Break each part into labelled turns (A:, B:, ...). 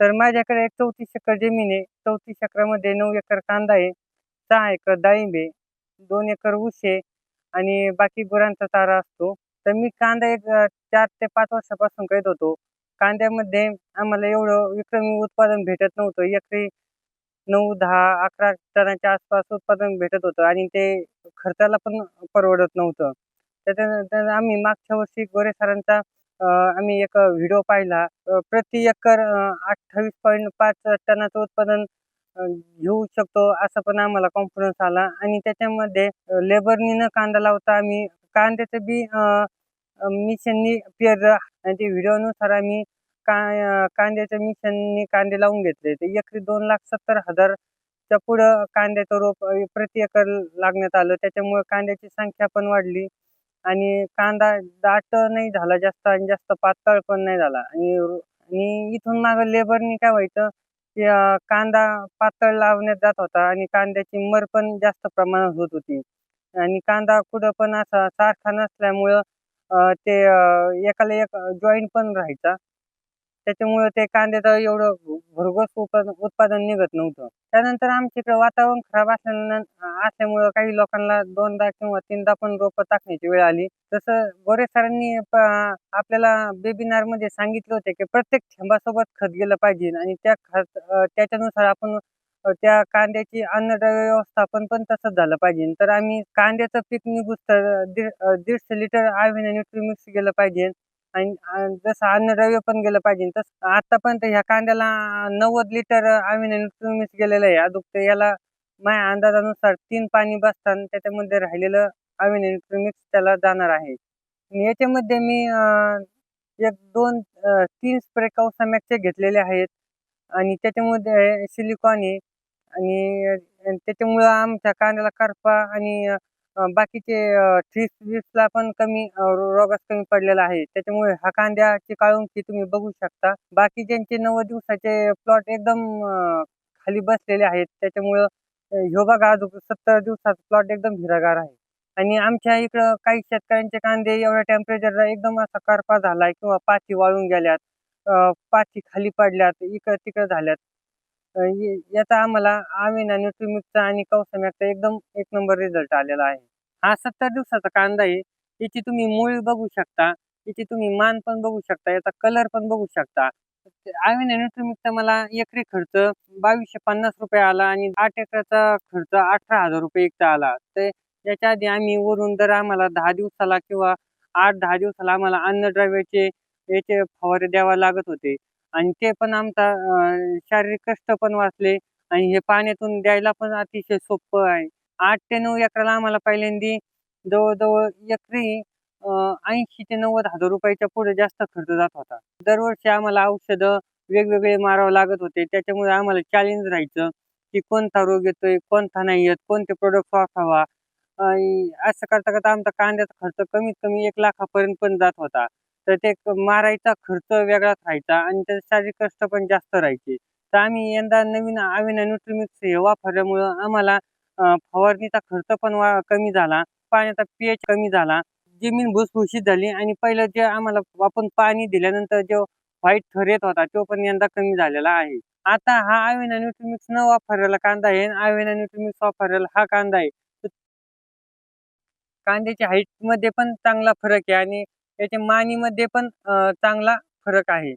A: तर माझ्याकडे एक चौतीस एकर जमीन आहे. चौतीस एकरामध्ये नऊ एकर कांदा आहे सहा एकर डाळिंब आहे दोन एकर ऊस आहे आणि बाकी गुरांचा चारा असतो. तर मी कांदा एक चार ते पाच वर्षापासून करत होतो. कांद्यामध्ये आम्हाला एवढं विक्रमी उत्पादन भेटत नव्हतं. एकरी नऊ दहा अकरा टनाच्या आसपास उत्पादन भेटत होतं आणि ते खर्चाला पण परवडत नव्हतं. त्याच्यानंतर आम्ही मागच्या वर्षी गोरे सरांचा आम्ही एक व्हिडिओ पाहिला. प्रति एकर अठ्ठावीस पॉईंट पाच टनाचं उत्पादन घेऊ शकतो असं पण आम्हाला कॉन्फिडन्स आला. आणि त्याच्यामध्ये लेबरनी न कांदा लावता आम्ही कांद्याचं बी मिशननी पेरलं आणि ते व्हिडिओनुसार आम्ही का कांद्याच्या मिशननी कांदे लावून घेतले. ते एकरी दोन लाख सत्तर हजारच्या पुढं कांद्याचं रोप प्रति एकर लागण्यात आलं. त्याच्यामुळे कांद्याची संख्या पण वाढली. आणि कांदा दाट नाही झाला जास्त आणि जास्त पातळ पण नाही झाला. आणि आणि इथून मागं लेबरनी काय व्हायचं की कांदा पातळ लावण्यात जात होता आणि कांद्याची मर पण जास्त प्रमाणात होत होती. आणि कांदा कुठं पण असा सारखा नसल्यामुळं ते एकाला एक जॉईंट पण राहायचा. त्याच्यामुळं ते कांद्याचं एवढं भरघोस उत्पादन उत्पादन निघत नव्हतं. त्यानंतर आमच्या इकडे वातावरण खराब असल्यानं असल्यामुळं काही लोकांना दोनदा किंवा तीनदा पण रोपं टाकण्याची वेळ आली. तसं गोरे सरांनी आपल्याला वेबिनारमध्ये सांगितलं होते की प्रत्येक थेंबासोबत खत गेलं पाहिजे आणि त्या खत त्याच्यानुसार आपण त्या कांद्याची अन्नद्रव्य व्यवस्थापन पण तसंच झालं पाहिजे. तर आम्ही कांद्याचं पीक निघूस तर दीड दीडशे लिटर आव्हिना न्यूट्री मिक्स गेलं पाहिजे. आणि जसं जसं अन्नद्रव्य पण गेलं पाहिजे तसं आतापर्यंत ह्या कांद्याला नव्वद लिटर आम्ही न्यूट्रीमिक्स गेलेलं आहे. अजून याला माझ्या अंदाजानुसार तीन पाणी बसताना त्याच्यामध्ये राहिलेलं आम्ही न्यूट्रीमिक्स त्याला जाणार आहे. आणि याच्यामध्ये मी एक दोन तीन स्प्रे कौसामॅकचे घेतलेले आहेत. आणि त्याच्यामध्ये सिलिकॉन आहे. आणि त्याच्यामुळं आमच्या कांद्याला करपा आणि बाकीचे थ्रीस वीसला पण कमी रोगास कमी पडलेला आहे. त्याच्यामुळे हा कांद्याची काळुंकी तुम्ही बघू शकता. बाकी ज्यांचे नव्वद दिवसाचे प्लॉट एकदम खाली बसलेले आहेत त्याच्यामुळं ह्यो बघा आज सत्तर दिवसाचा प्लॉट एकदम हिरागार आहे. आणि आमच्या इकडं काही शेतकऱ्यांचे कांदे एवढ्या टेम्परेचरला एकदम असा करपा झालाय किंवा पाती वाळून गेल्यात अं, खाली पडल्यात इकडं तिकडं झाल्यात. याचा आम्हाला आमिना न्यूट्रीमिक्सचा आणि कौसम्याचा एकदम एक नंबर रिझल्ट आलेला आहे. हा सत्तर दिवसाचा कांदा आहे. याची तुम्ही मुळी बघू शकता. याची तुम्ही मान पण बघू शकता. याचा कलर पण बघू शकता. आम्ही न्यूट्रिमिकचा मला एकरी खर्च बावीसशे पन्नास रुपये आला आणि आठ एकराचा खर्च अठरा हजार रुपये एकचा आला. तर याच्या आधी आम्ही वरून जर आम्हाला दहा दिवसाला किंवा आठ दहा दिवसाला आम्हाला अन्न अन्नद्रव्याचे याचे फवारे द्यावा लागत होते. आणि ते पण आमचा शारीरिक कष्ट पण वाचले. आणि हे पाण्यातून द्यायला पण अतिशय सोपं आहे. आठ ते नऊ एकराला आम्हाला पहिल्यांदी जवळजवळ एकरी ऐंशी ते नव्वद हजार रुपयाच्या पुढे जास्त खर्च जात होता. दरवर्षी आम्हाला औषधं वेगवेगळे मारावं लागत होते. त्याच्यामुळे आम्हाला चॅलेंज राहायचं की कोणता रोग येतोय कोणता नाही येत कोणते प्रोडक्ट वापरावा. आणि असं करता करता आमचा कांद्याचा खर्च कमीत कमी एक लाखापर्यंत पण जात होता. तर ते मारायचा खर्च वेगळाच राहायचा आणि त्याचे शारीरिक कष्ट पण जास्त राहायचे. तर आम्ही यंदा नवीन आविना न्यूट्रीमिक्स हे वापरल्यामुळं आम्हाला फवारणीचा खर्च पण वा कमी झाला पाण्याचा पीएच कमी झाला जमीन भुसभुशीत झाली आणि पहिलं जे आम्हाला आपण पाणी दिल्यानंतर जो व्हाईट थर येत होता तो पण यंदा कमी झालेला आहे. आता हा आविना न्यूट्रीमिक्स न वापरलेला कांदा आहे आणि आविना न्यूट्रीमिक्स वापरलेला हा कांदा आहे. कांद्याच्या हाईटमध्ये पण चांगला फरक आहे आणि याचे मानीमध्ये पण चांगला फरक आहे.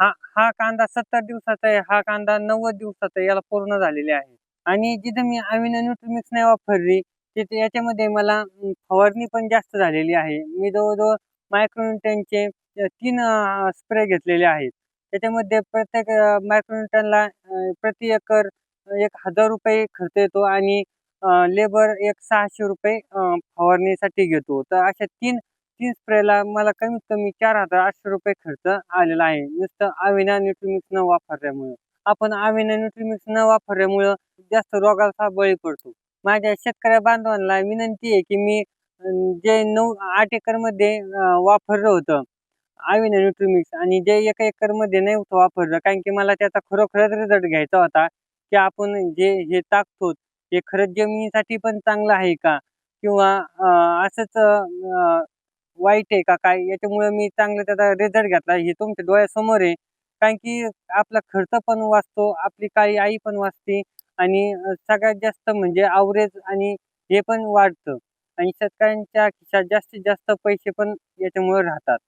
A: हा हा कांदा सत्तर दिवसाचा आहे हा कांदा नव्वद दिवसाचा आहे याला पूर्ण झालेले आहे. आणि जिथं मी अमिनो न्यूट्रिमिक्स नाही वापरली तिथे याच्यामध्ये मला फवारणी पण जास्त झालेली आहे. मी जवळजवळ मायक्रोन्युटनचे तीन स्प्रे घेतलेले आहेत. त्याच्यामध्ये प्रत्येक मायक्रोन्यूटनला प्रति एकर एक हजार रुपये खर्च येतो आणि लेबर एक सहाशे रुपये फवारणीसाठी घेतो. तर अशा तीन तीन स्प्रेला मला कमीत कमी चार हजार आठशे रुपये खर्च आलेला आहे. नुसतं आविना न्यूट्रिमिक्स न वापरल्यामुळं. आपण आविना न्यूट्रिमिक्स न वापरल्यामुळं जास्त रोगाचा बळी पडतो. माझ्या शेतकऱ्या बांधवांना विनंती आहे की मी जे नऊ आठ एकरमध्ये वापरलं होतं अविना न्यूट्रिमिक्स आणि जे एका एकरमध्ये नाही होतं वापरलं कारण की मला त्याचा खरोखरच रिझल्ट घ्यायचा होता की आपण जे हे टाकतो हे खरंच जमिनीसाठी पण चांगलं आहे का? किंवा असंच वाईट आहे का काय? याच्यामुळे मी चांगलं त्याचा रिझल्ट घेतला. हे तुमच्या डोळ्यासमोर आहे. कारण की आपला खर्च पण वाचतो आपली काळी आई पण वाचते आणि सगळ्यात जास्त म्हणजे आवरेज आणि हे पण वाढतं. आणि शेतकऱ्यांच्या खिशात जास्तीत जास्त पैसे पण याच्यामुळे राहतात.